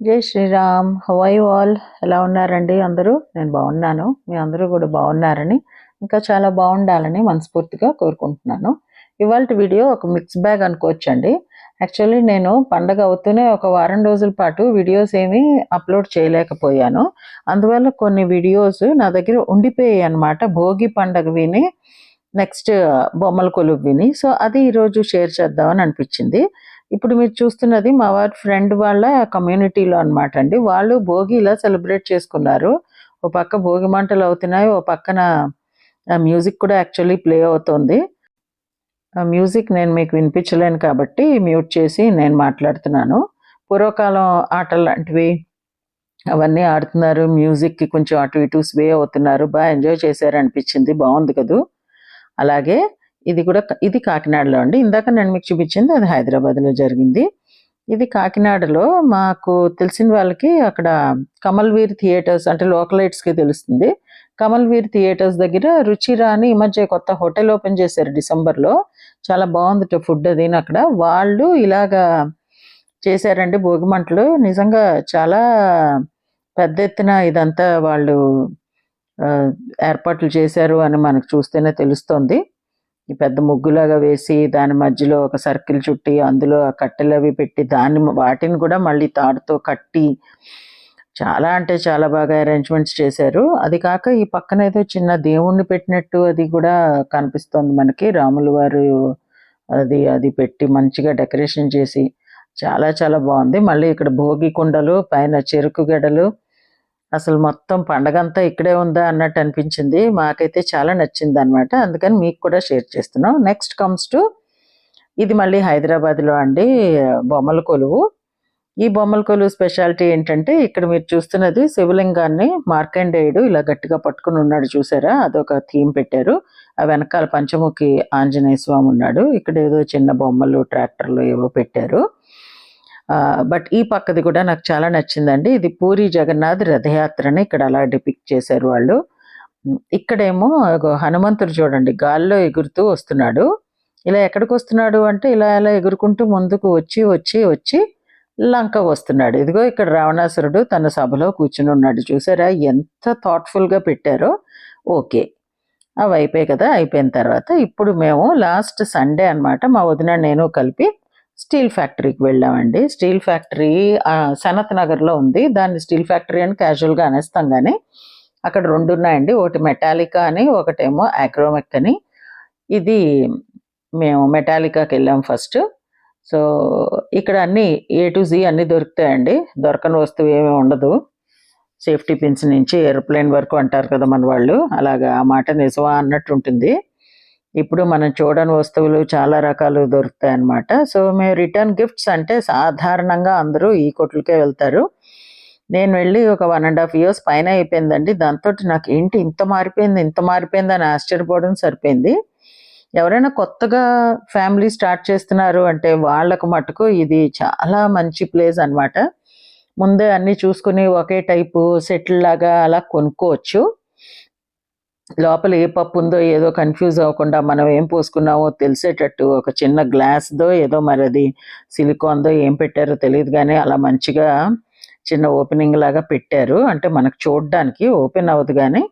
జై శ్రీరామ్. హవై వాల్ ఎలా ఉన్నారండి? అందరూ? నేను బాగున్నాను. మీ అందరూ కూడా బాగున్నారని ఇంకా చాలా బాగుండాలని మనస్ఫూర్తిగా కోరుకుంటున్నాను. ఇవాళ వీడియో ఒక మిక్స్ బ్యాగ్ అనుకోవచ్చండి. యాక్చువల్లీ నేను పండగ అవుతూనే ఒక వారం రోజుల పాటు వీడియోస్ ఏమీ అప్లోడ్ చేయలేకపోయాను. అందువల్ల కొన్ని వీడియోస్ నా దగ్గర ఉండిపోయాయి అనమాట భోగి పండగ విని నెక్స్ట్ బొమ్మల కొలువు విని. సో అది ఈరోజు షేర్ చేద్దామని అనిపించింది. ఇప్పుడు మీరు చూస్తున్నది మా వారి ఫ్రెండ్ వాళ్ళ కమ్యూనిటీలో అన్నమాట అండి. వాళ్ళు భోగి ఇలా సెలబ్రేట్ చేసుకున్నారు. ఓ పక్క భోగి మంటలు అవుతున్నాయి ఓ పక్కన మ్యూజిక్ కూడా యాక్చువల్లీ ప్లే అవుతుంది. ఆ మ్యూజిక్ నేను మీకు వినిపించలేను కాబట్టి మ్యూట్ చేసి నేను మాట్లాడుతున్నాను. పూర్వకాలం ఆటలు లాంటివి అవన్నీ ఆడుతున్నారు. మ్యూజిక్కి కొంచెం అటు ఇటు స్వే అవుతున్నారు. బాగా ఎంజాయ్ చేశారు అనిపించింది బాగుంది కదూ. అలాగే ఇది కూడా ఇది కాకినాడలో అండి. ఇందాక నేను మీకు చూపించింది అది హైదరాబాద్లో జరిగింది. ఇది కాకినాడలో మాకు తెలిసిన వాళ్ళకి అక్కడ కమల్వీర్ థియేటర్స్ అంటే లోకలైట్స్కి తెలుస్తుంది. కమల్వీర్ థియేటర్స్ దగ్గర రుచిరా అని ఈ మధ్య కొత్త హోటల్ ఓపెన్ చేశారు డిసెంబర్లో. చాలా బాగుంది ఫుడ్ అది అక్కడ. వాళ్ళు ఇలాగా చేశారండి భోగిమంటలు నిజంగా చాలా పెద్ద ఎత్తున ఇదంతా వాళ్ళు ఏర్పాట్లు చేశారు అని మనకు చూస్తేనే తెలుస్తోంది. ఈ పెద్ద ముగ్గులాగా వేసి దాని మధ్యలో ఒక సర్కిల్ చుట్టి అందులో కట్టెలు అవి పెట్టి దాన్ని వాటిని కూడా మళ్ళీ తాడుతో కట్టి చాలా అంటే చాలా బాగా అరేంజ్మెంట్స్ చేశారు. అది కాక ఈ పక్కన ఏదో చిన్న దేవుణ్ణి పెట్టినట్టు అది కూడా కనిపిస్తోంది మనకి. రాములు వారు అది అది పెట్టి మంచిగా డెకరేషన్ చేసి చాలా చాలా బాగుంది. మళ్ళీ ఇక్కడ భోగి కుండలు పైన చెరుకు గడలు అసలు మొత్తం పండగంతా ఇక్కడే ఉందా అన్నట్టు అనిపించింది. మాకైతే చాలా నచ్చింది అనమాట అందుకని మీకు కూడా షేర్ చేస్తున్నాం. నెక్స్ట్ కమ్స్ టు ఇది మళ్ళీ హైదరాబాద్లో అండి బొమ్మల కొలువు. ఈ బొమ్మల కొలువు స్పెషాలిటీ ఏంటంటే ఇక్కడ మీరు చూస్తున్నది శివలింగాన్ని మార్కండేయుడు ఇలా గట్టిగా పట్టుకుని ఉన్నాడు చూసారా? అదొక థీమ్ పెట్టారు. ఆ వెనకాల పంచముఖి ఆంజనేయ స్వామి ఉన్నాడు. ఇక్కడ ఏదో చిన్న బొమ్మలు ట్రాక్టర్లు ఏవో పెట్టారు. బట్ ఈ పక్కది కూడా నాకు చాలా నచ్చిందండి. ఇది పూరి జగన్నాథ్ రథయాత్రని ఇక్కడ అలా డిపిక్ట్ చేశారు వాళ్ళు. ఇక్కడేమో హనుమంతుడు చూడండి గాల్లో ఎగురుతూ వస్తున్నాడు. ఇలా ఎక్కడికి వస్తున్నాడు అంటే ఇలా ఇలా ఎగురుకుంటూ ముందుకు వచ్చి వచ్చి వచ్చి లంక వస్తున్నాడు. ఇదిగో ఇక్కడ రావణాసురుడు తన సభలో కూర్చుని ఉన్నాడు. చూసారా ఎంత థాట్ఫుల్గా పెట్టారో. ఓకే అవి అయిపోయాయి కదా అయిపోయిన తర్వాత ఇప్పుడు మేము లాస్ట్ సండే అన్నమాట మా వదిన నేను కలిపి స్టీల్ ఫ్యాక్టరీకి వెళ్ళామండి. స్టీల్ ఫ్యాక్టరీ సనత్ నగర్లో ఉంది. దాన్ని స్టీల్ ఫ్యాక్టరీ అని క్యాజువల్గా అనేస్తాం కానీ అక్కడ రెండు ఉన్నాయండి. ఒకటి మెటాలికా అని ఒకటేమో యాక్రోమెక్ అని. ఇది మేము మెటాలికాకి వెళ్ళాం ఫస్ట్. సో ఇక్కడ అన్ని ఏ టు జీ అన్నీ దొరుకుతాయండి. దొరకని వస్తువు ఏమీ ఉండదు. సేఫ్టీ పిన్స్ నుంచి ఏరోప్లేన్ వరకు అంటారు కదా మన వాళ్ళు. అలాగా ఆ మాట నిజమా అన్నట్టు ఉంటుంది. ఇప్పుడు మనం చూడని వస్తువులు చాలా రకాలు దొరుకుతాయి అన్నమాట సో మేము రిటర్న్ గిఫ్ట్స్ అంటే సాధారణంగా అందరూ ఈ కొట్లకే వెళ్తారు. నేను వెళ్ళి ఒక వన్ అండ్ హాఫ్ ఇయర్స్ పైన అయిపోయిందండి. దాంతో నాకు ఏంటి ఇంత మారిపోయింది ఇంత మారిపోయింది అని ఆశ్చర్యపోవడం సరిపోయింది. ఎవరైనా కొత్తగా ఫ్యామిలీ స్టార్ట్ చేస్తున్నారు అంటే వాళ్ళకు మటుకు ఇది చాలా మంచి ప్లేస్ అన్నమాట. ముందే అన్ని చూసుకుని ఒకే టైపు సెటిల్ లాగా అలా కొనుక్కోవచ్చు. లోపల ఏ పప్పు ఉందో ఏదో కన్ఫ్యూజ్ అవ్వకుండా మనం ఏం పోసుకున్నామో తెలిసేటట్టు ఒక చిన్న గ్లాస్దో ఏదో మరి అది సిలికాన్దో ఏం పెట్టారో తెలియదు కానీ అలా మంచిగా చిన్న ఓపెనింగ్ లాగా పెట్టారు. అంటే మనకు చూడడానికి ఓపెన్ అవ్వదు కానీ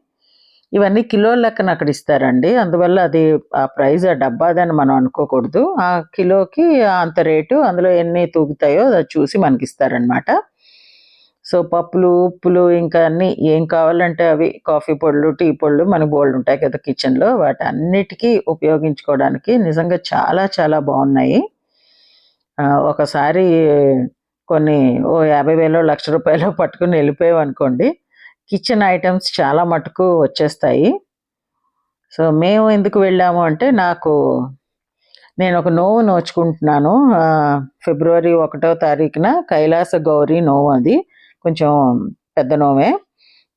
ఇవన్నీ కిలోల లెక్కన అక్కడ ఇస్తారండి. అందువల్ల అది ఆ ప్రైస్ ఆ డబ్బాదని మనం అనుకోకూడదు. ఆ కిలోకి అంత రేటు అందులో ఎన్ని తూగుతాయో అది చూసి మనకి ఇస్తారనమాట సో పప్పులు ఉప్పులు ఇంకా అన్ని ఏం కావాలంటే అవి కాఫీ పొడులు టీ పొడులు మన బోల్డ్ ఉంటాయి కదా కిచెన్లో. వాటి అన్నిటికీ ఉపయోగించుకోవడానికి నిజంగా చాలా చాలా బాగున్నాయి. ఒకసారి కొన్ని ఓ యాభై వేలు లక్ష రూపాయలు పట్టుకుని వెళ్ళిపోయావు అనుకోండి కిచెన్ ఐటమ్స్ చాలా మటుకు వచ్చేస్తాయి. సో మేము ఎందుకు వెళ్ళాము అంటే నాకు నేను ఒక నోవు నోచుకుంటున్నాను. ఫిబ్రవరి ఒకటో తారీఖున కైలాస గౌరీ నోవు అది. కొంచెం పెద్ద నోమే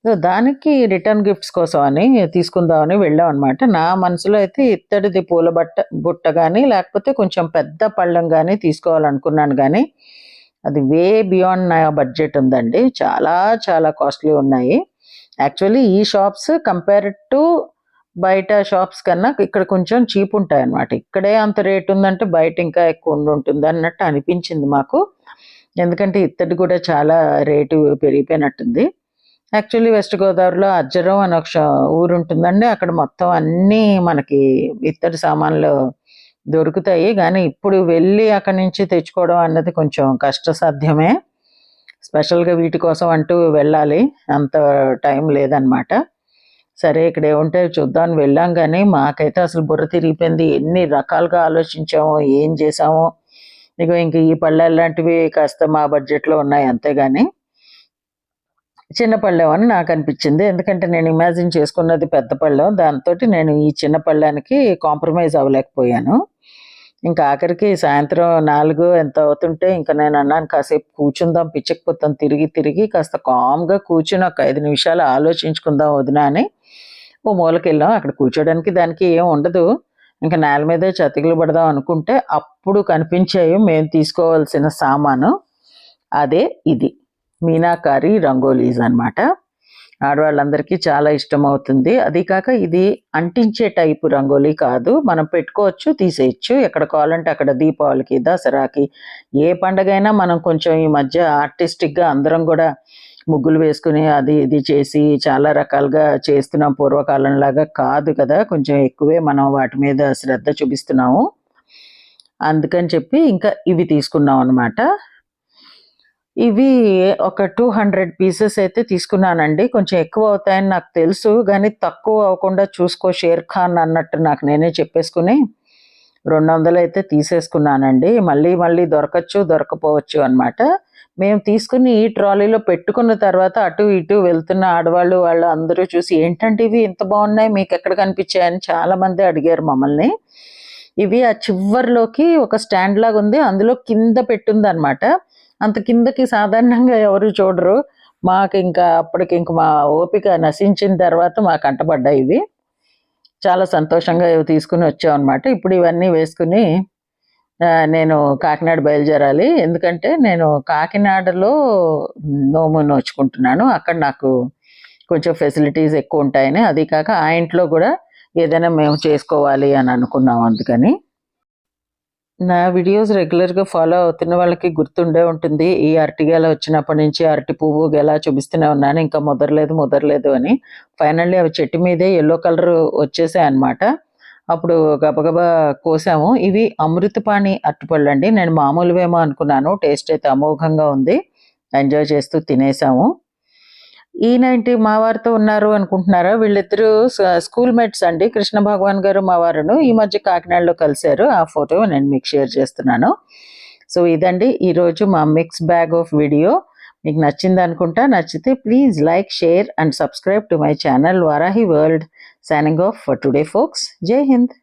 సో దానికి రిటర్న్ గిఫ్ట్స్ కోసం అని తీసుకుందామని వెళ్ళాం అనమాట నా మనసులో అయితే ఇత్తడిది పూల బట్ట బుట్ట కానీ లేకపోతే కొంచెం పెద్ద పళ్ళం కానీ తీసుకోవాలనుకున్నాను కానీ అది వే బియాండ్ నా బడ్జెట్ ఉందండి. చాలా చాలా కాస్ట్లీ ఉన్నాయి. యాక్చువల్లీ ఈ షాప్స్ కంపేర్ టు బయట షాప్స్ కన్నా ఇక్కడ కొంచెం చీప్ ఉంటాయి అన్నమాట ఇక్కడే అంత రేట్ ఉందంటే బయట ఇంకా ఎక్కువ ఉండి ఉంటుంది అన్నట్టు అనిపించింది మాకు. ఎందుకంటే ఇత్తడి కూడా చాలా రేటు పెరిగిపోయినట్టుంది. యాక్చువల్లీ వెస్ట్ గోదావరిలో అజ్జరం అని ఒక ఊరు ఉంటుందండి. అక్కడ మొత్తం అన్నీ మనకి ఇత్తడి సామాన్లు దొరుకుతాయి. కానీ ఇప్పుడు వెళ్ళి అక్కడి నుంచి తెచ్చుకోవడం అన్నది కొంచెం కష్టసాధ్యమే. స్పెషల్గా వీటి కోసం అంటూ వెళ్ళాలి. అంత టైం లేదనమాట సరే ఇక్కడ ఏముంటాయో చూద్దాం వెళ్ళాం. కానీ మాకైతే అసలు బుర్ర తిరిగిపోయింది. ఎన్ని రకాలుగా ఆలోచించామో ఏం చేసామో. ఇగో ఇంక ఈ పళ్ళెలు లాంటివి కాస్త మా బడ్జెట్లో ఉన్నాయి అంతేగాని చిన్న పళ్ళెం అని నాకు అనిపించింది. ఎందుకంటే నేను ఇమాజిన్ చేసుకున్నది పెద్ద పళ్ళెం. దాంతో నేను ఈ చిన్న పళ్ళానికి కాంప్రమైజ్ అవ్వలేకపోయాను. ఇంకా ఆఖరికి సాయంత్రం నాలుగు ఎంత అవుతుంటే ఇంకా నేను అన్నాను కాసేపు కూర్చుందాం పిచ్చకపోతాం తిరిగి తిరిగి కాస్త కామ్గా కూర్చుని ఒక ఐదు నిమిషాలు ఆలోచించుకుందాం వదినా అని ఓ మూలకెళ్ళాం. అక్కడ కూర్చోడానికి దానికి ఏం ఉండదు. ఇంకా నేల మీదే చతికిలు పడదాం అనుకుంటే అప్పుడు కనిపించాయి మేము తీసుకోవాల్సిన సామాను. అదే ఇది. మీనాకారి రంగోలీస్ అన్నమాట. ఆడవాళ్ళందరికీ చాలా ఇష్టం అవుతుంది అది కాక ఇది అంటించే టైపు రంగోలీ కాదు. మనం పెట్టుకోవచ్చు తీసేయచ్చు. ఎక్కడ కావాలంటే అక్కడ దీపావళికి దసరాకి ఏ పండగైనా మనం కొంచెం ఈ మధ్య ఆర్టిస్టిక్గా అందరం కూడా ముగ్గులు వేసుకుని అది ఇది చేసి చాలా రకాలుగా చేస్తున్నాం పూర్వకాలం లాగా కాదు కదా కొంచెం ఎక్కువే మనం వాటి మీద శ్రద్ధ చూపిస్తున్నాము. అందుకని చెప్పి ఇంకా ఇవి తీసుకున్నాం అనమాట ఇవి ఒక టూ హండ్రెడ్ పీసెస్ అయితే తీసుకున్నానండి. కొంచెం ఎక్కువ అవుతాయని నాకు తెలుసు కానీ తక్కువ అవ్వకుండా చూసుకో షేర్ ఖాన్ అన్నట్టు నాకు నేనే చెప్పేసుకుని రెండు వందలు అయితే తీసేసుకున్నానండి. మళ్ళీ మళ్ళీ దొరకచ్చు దొరకపోవచ్చు అన్నమాట. మేము తీసుకుని ఈ ట్రాలీలో పెట్టుకున్న తర్వాత అటు ఇటు వెళ్తున్న ఆడవాళ్ళు వాళ్ళు అందరూ చూసి ఏంటంటే ఇవి ఇంత బాగున్నాయి మీకు ఎక్కడ కనిపించాయని చాలా మంది అడిగారు మమ్మల్ని. ఇవి ఆ చివరిలోకి ఒక స్టాండ్ లాగా ఉంది అందులో కింద పెట్టుంది అనమాట అంత కిందకి సాధారణంగా ఎవరు చూడరు. మాకు ఇంకా అప్పటికి ఇంక మా ఓపిక నశించిన తర్వాత మాకు అంటపడ్డాయి ఇవి. చాలా సంతోషంగా ఇవి తీసుకుని వచ్చాం అనమాట ఇప్పుడు ఇవన్నీ వేసుకుని నేను కాకినాడ బయలుదేరాలి. ఎందుకంటే నేను కాకినాడలో నోము నోచుకుంటున్నాను. అక్కడ నాకు కొంచెం ఫెసిలిటీస్ ఎక్కువ ఉంటాయని. అది కాక ఆ ఇంట్లో కూడా ఏదైనా మేము చేసుకోవాలి అని అనుకున్నాం అందుకని. నా వీడియోస్ రెగ్యులర్గా ఫాలో అవుతున్న వాళ్ళకి గుర్తుండే ఉంటుంది. ఈ అరటిగెల వచ్చినప్పటి నుంచి అరటి పువ్వు గెలా చూపిస్తూనే ఉన్నాను. ఇంకా ముదరలేదు ముదరలేదు అని. ఫైనల్లీ అవి చెట్టు మీదే ఎల్లో కలర్ వచ్చేసాయి అనమాట అప్పుడు గబగబా కోసాము. ఇవి అమృతపాణి అరటిపళ్ళు అండి. నేను మామూలువేమో అనుకున్నాను. టేస్ట్ అయితే అమోఘంగా ఉంది. ఎంజాయ్ చేస్తూ తినేసాము. ఈయనేంటి? మా వారితో ఉన్నారు అనుకుంటున్నారా? వీళ్ళిద్దరూ స్కూల్ మేట్స్ అండి. కృష్ణ భగవాన్ గారు మా వారును ఈ మధ్య కాకినాడలో కలిశారు. ఆ ఫోటో నేను మీకు షేర్ చేస్తున్నాను. సో ఇదండి ఈరోజు మా మిక్స్ బ్యాగ్ ఆఫ్ వీడియో. మీకు నచ్చింది అనుకుంటా నచ్చితే please like share and subscribe to my channel Varahi world. Signing off for today, folks. Jai Hind.